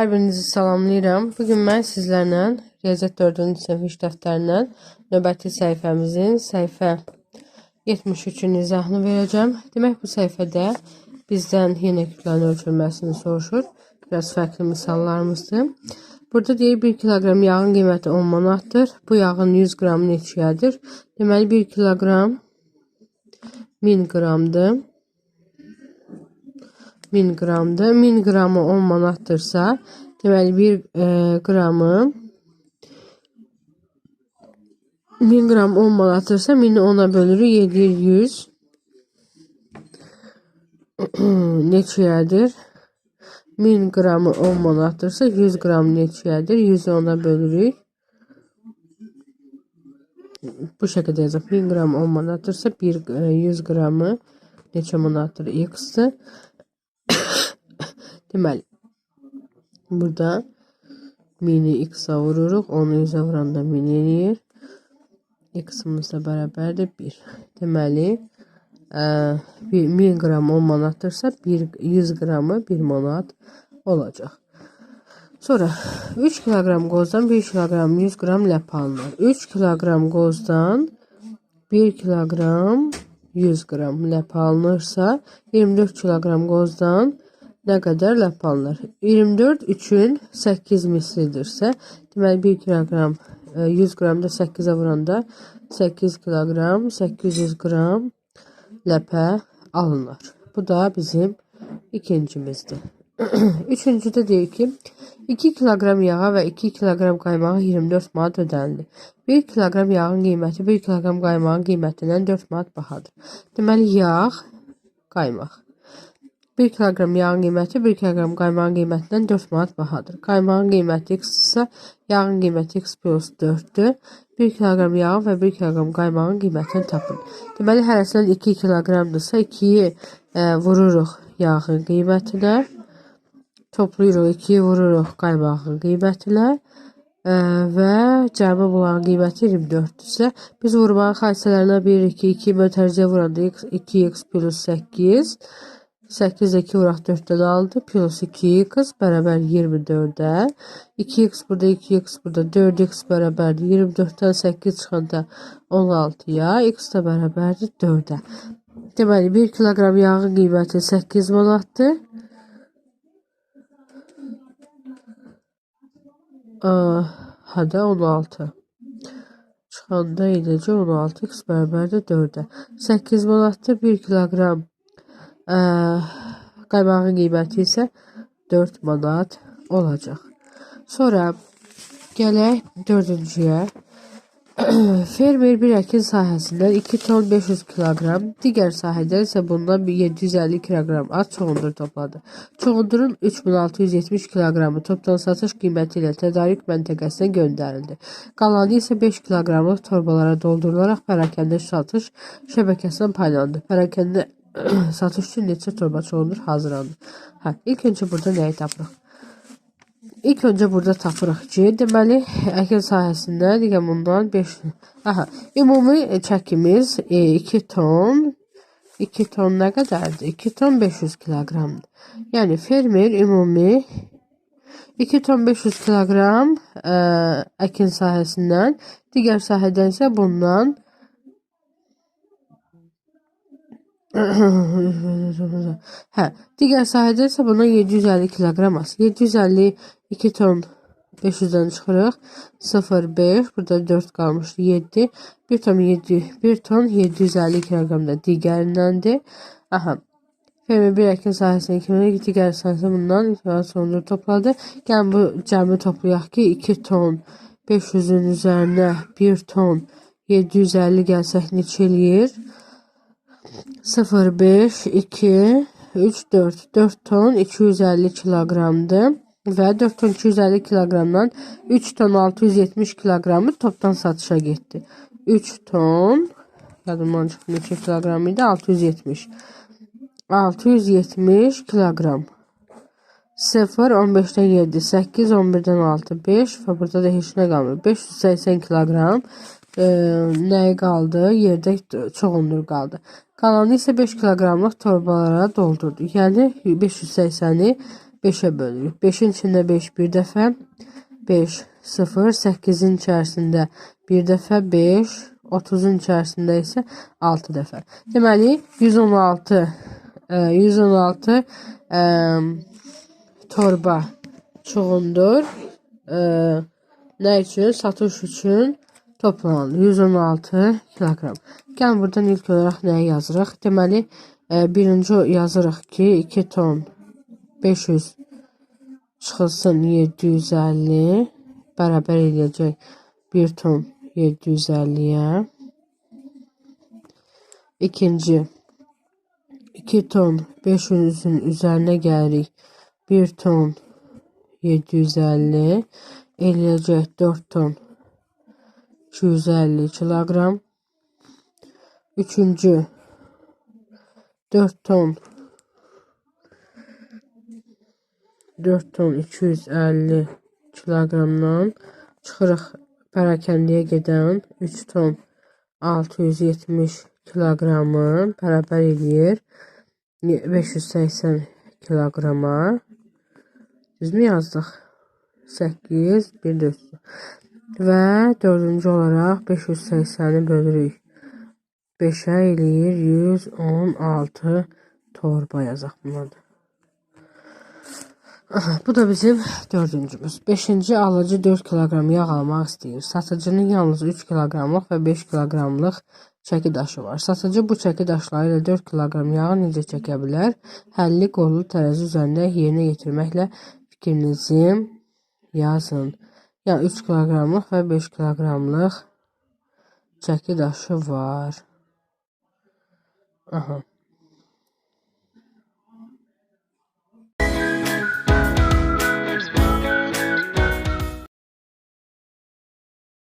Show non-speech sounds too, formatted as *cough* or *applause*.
Hər birinizi salamlayıram. Bugün mən sizlərlə Riyaziyyat 4-cü sinif iş dəftərindən növbəti səhifəmizin səhifə 73-ün izahını verəcəm. Demək bu səhifədə bizdən yenə kütlənin ölçülməsini soruşur. Biraz fərqli misallarımızdır. Burada deyir 1 kiloqram yağın qiyməti 10 manatdır. Bu yağın 100 qramı neçəyədir? Deməli 1 kiloqram 1000 qramdır. 1000 qramdır. 1000 qramı 10 manatdırsa, deməli 1 e, qramı 1000 qram 10 manatdırsa, 1000-i 10-a bölürük, yedir *clears throat* 100. neçəyədir? 1000 qramı 10 manatdırsa, 100 qram neçəyədir? 100-ü 10-a bölürük. Bu şəkildə yazaq. 1000 qram 10 manatdırsa, 1 e, 100 qramı neçə manatdır? X-dir. Deməli, burada mini x-a vururuq. Onu 100-ə vuranda mini eləyir. X-ımız da bərabərdir 1. Deməli, ə, 1000 qram 10 manatdırsa, 1, 100 qramı 1 manat olacaq. Sonra 3 kilogram qozdan 1 kilogram 100 qram ləp alınır. 3 kilogram qozdan 1 kilogram 100 qram ləp alınırsa, 24 kilogram qozdan nə qədər ləp alınır? 24 üçün 8 mislidirsə, deməli 1 kiloqram 100 qramda 8-ə vuranda 8 kiloqram 800 qram ləpə alınır. Bu da bizim ikincimizdir. *clears throat* Üçüncüdə deyir ki, 2 kiloqram yağa və 2 kiloqram qaymağa 24 manat ödənilir. 1 kiloqram yağın qiyməti 1 kiloqram qaymağın qiymətindən 4 manat bahadır. Deməli, yağ, qaymaq. 1 kilogram yağın qiyməti 1 kilogram qaymağın qiymətindən 4 manat bahadır. Qaymağın qiyməti x isə yağın qiyməti x plus 4-dür. 1 kilogram yağ və 1 kilogram qaymağın qiymətini tapın. Deməli, hərəsindən 2 kiloqramdırsa 2-yi e, vururuq yağın qiymətinə. Toplayırıq 2-yi vururuq qaymağın qiymətinə. Ə, və cəmi bunların qiyməti 24-dürsə, biz vurmanın xassələrinə 1, 2, 2 mötərizəyə vuranda 2x plus 8 8 2 vuraq 4'ten aldı. Plus 2x beraber 24'e. 2x burada 2x burada 4x beraber 24'ten 8 çıxanda 16'ya. X da bərabərdir 4'e. Deməli 1 kilogram yağın qiyməti 8 manatdır. Hada 16. Çıxanda edəcək 16 x bərabərdir 4-ə. 8 manatdır 1 kilogram ee, qaymağın qiyməti isə 4 manat olacaq. Sonra gələk dördüncüyə. *clears throat* Fermer bir əkin sahəsindən 2 ton 500 kiloqram, digər sahədən isə bundan 750 kiloqram at çoğundur topladı. Çoğundurun 3670 kiloqramı toptan satış qiyməti ilə tədarik məntəqəsinə göndərildi. Qalanı isə 5 kiloqramlıq torbalara doldurularaq pərakəndə satış şəbəkəsindən paylandı. Pərakəndə satış üçün neçə torba çoğundur hazırlanır. Hə, ilk öncə burada nəyi tapırıq? İlk öncə burada tapırıq ki, deməli, əkin sahəsində digər bundan 5 Aha, ümumi çəkimiz 2 e, ton 2 ton nə qədərdir? 2 ton 500 kiloqramdır. Yəni fermer ümumi 2 ton 500 kiloqram ə, əkin sahəsindən, digər sahədən isə bundan *laughs* hə, digər sahədə isə buna 750 kiloqram az. 750 2 ton 500-dən çıxırıq. 0,5 burada 4 qalmış 7. 1 ton 7 1 ton 750 kiloqram da digərindəndir. Aha. Fermer bir əkin sahəsində kimi digər sahəsi bundan sonunda topladı. Yəni bu cəmi toplayaq ki 2 ton 500-ün üzərinə 1 ton 750 gəlsək neçə eləyir? 0, 5, 2, 3, 4. 4 ton 250 kilogramdı. Ve 4 ton 250 kilogramdan 3 ton 670 kilogramı toptan satışa gitti. 3 ton yadımdan çıxdı neçə kilogram idi? 670. 670 kilogram. 0, 15'ten 7, 8, 11'den 6, 5 ve burada da heç nə qalmır. 580 kilogram e, nəyə qaldı? Yerdə çoxundur qaldı. Qalanı isə 5 kiloqramlıq torbalara doldurdu. Yəni 580-i 5'e bölürük. 5'in içində 5 bir dəfə. 5, 0, 8-in içərisində bir dəfə 5, 30-un içərisində isə 6 dəfə. Deməli, 116, e, 116 e, torba çuğundur. E, nə üçün? Satış üçün toplanılır. 116 kilogram. Gəlin buradan ilk olaraq nəyi yazırıq? Deməli, e, birinci yazırıq ki, 2 ton 500 çıxılsın 750 bərabər eləyəcək 1 ton 750-yə. İkinci 2 ton 500-ün üzərinə gəlirik 1 ton 750 eləyəcək 4 ton 250 kilogram. Üçüncü 4 ton 4 ton 250 kiloqramdan çıxırıq pərakəndəyə gedən 3 ton 670 kiloqramı bərabər eləyir 580 kiloqrama. Düzmü yazdıq? 8 bir də üstü. Və dördüncü olaraq 580-i bölürük. 5-ə eləyir 116 torba yazaq. Aha, bu da bizim dördüncümüz. Beşinci alıcı 4 kilogram yağ almaq istəyir. Satıcının yalnız 3 kiloqramlıq və 5 kiloqramlıq çəki var. Satıcı bu çəki daşları ilə 4 kiloqram yağı necə çəkə bilər? Həlli qollu tərəzi üzərində yerinə yetirməklə fikrinizi yazın. Yəni 3 kiloqramlıq və 5 kiloqramlıq çəki daşı var. Aha.